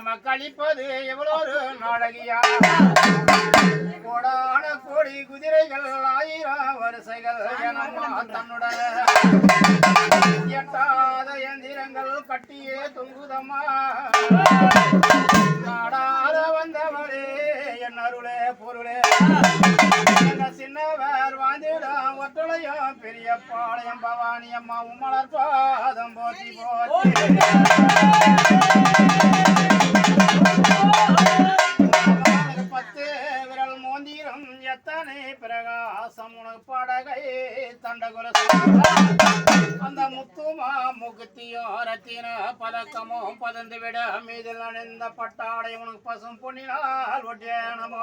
நம்ம கழிப்பது எவ்வளவு நாடகியா? கோடான கோடி குதிரைகள் ஆயிரம் வரிசைகள் தன்னுடைய எட்டாத எந்திரங்கள் கட்டியே தொங்குதம்மா. நாடாத வந்தவரே என் அருளே பொருளே. சின்னவர் வாழ்ந்திடம் ஒட்டுளையும் பெரிய பாளையம் பவானி அம்மா உம்மலர் பாதம் போற்றி போற்றி. பிரகாசம் உனக்கு படகை தண்டகுல அந்த முத்துமா முகுத்தியும் ரத்தின பதக்கமும் பதந்து விட மீதில் அணிந்த பட்டாடை உனக்கு பசும் பொன்னினால் ஒட்டியனமோ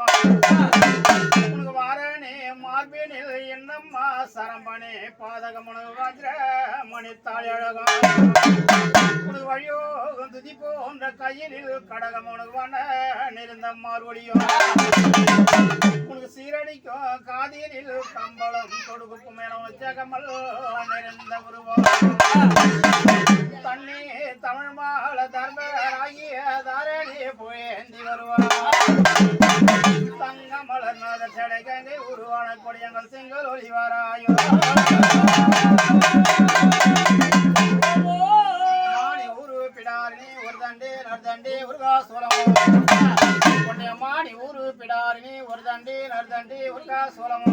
உனக்கு வாரணி மார்பினில் என்னம்மா சரம்பணி பாதகம் உனக்கு வஜ்ர மணித்தாள் அழகம். உனக்கு வழியோ துதி போன்ற கையினில் கடகம் உனக்கு நிறந்த மார்வழியும் உனக்கு சீரடிக்கும் காதினில் கம்பளம் கொடுக்கும் என ஜகமல் நிறந்த உருவம் தண்ணி தமிழ் மால தர்மராகிய தாரணி புயந்தி வருவார் தங்க மலர் நாத சடைகங்கை உருவான கொடியங்கள் செங்கல் ஒளிவாராயோ தண்டி நர்தண்டி உருகா சோழமோ பொன்னியம்மா நீ ஊரு பிடாரினி ஒரு தண்டி நர்தண்டி உருகா சோழமோ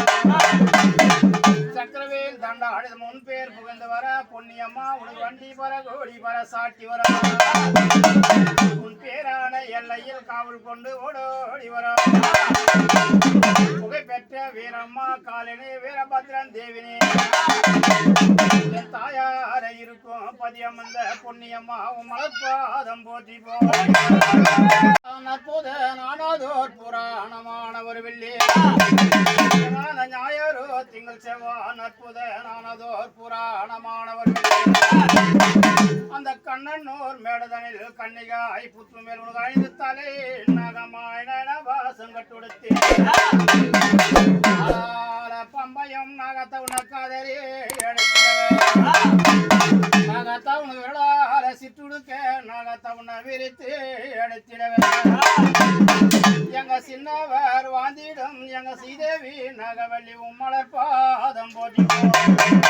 சக்கரவேல் தண்டாடு முன் பேர் புகழ்ந்து வர பொன்னியம்மா உனக்கு வண்டி வர கோடி வர சாட்டி வர. உன் பேரான எல்லையில் காவல் கொண்டு ஓடோடி வர. புகைப்பெற்ற வீரம்மா காலினி வீரபத்ரன் தேவினி. பதியமந்த அந்த உன் மலர்பாதம் போற்றி போ நானாதோர் புராணமான ஒரு வெள்ளி ஞாயிறு திங்கள் செவ்வாய் நற்புத நானதோர் புராணமானவர் அந்த கண்ணனூர் மேடதனில் கன்னிகாய் புத்து மேல் உனக்கு ஐந்து தலை நகமாய் நனவாசம் கட்டுடுத்தி. பம்பயம் நாகத்த உனக்காதரே நாகத்த உனக்கு விழார சிற்றுடுக்க நாகத்த உன்னை விரித்து எடுத்திடவே எங்க சின்னவர் வாந்திடும் எங்க சீதேவி நாகவல்லி உம்மலர் பாதம் போட்டி